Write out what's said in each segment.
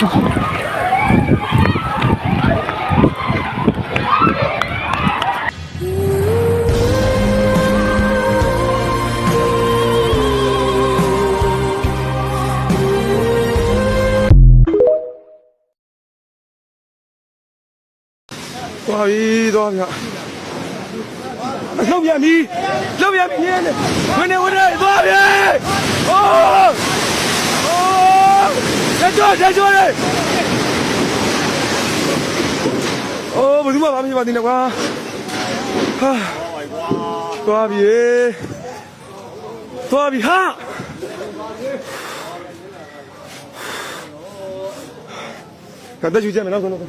သွားပြီသွားပြီလှုပ်ပြန်ပြီလှုပ်ပြန်ပြီနေဝင်နေဝင်နေသွားပြီဟိုးဟိုး ဆက်ကြောဆက်ကြောလေအိုးဘယ်သူမှမမြင်ပါသေးနဲ့ကွာဟာသွားပြီသွားပြီဟာကတော့ယူကြမယ်နော်ကတော့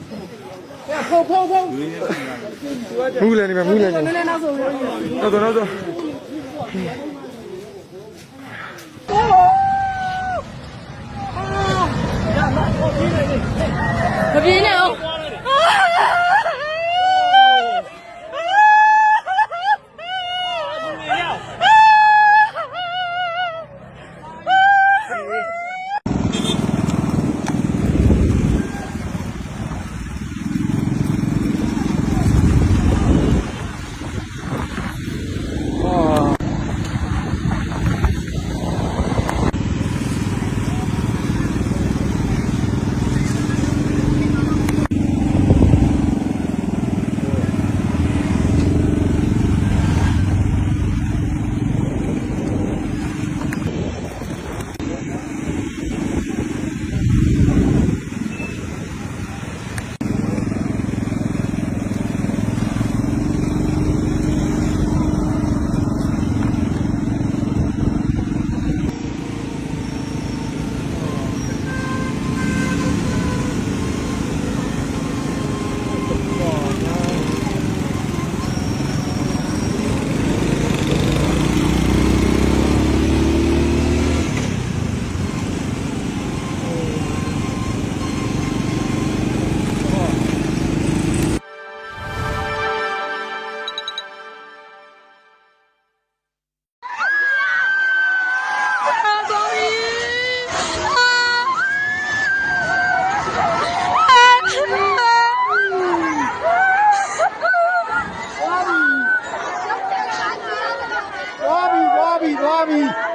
ဖုံဖုံဖုံမူးလည်းနေမယ်မူးလည်းနေနည်းနည်းနောက်ဆုံးလို့နောက်တော့နောက်တော့ Bobby.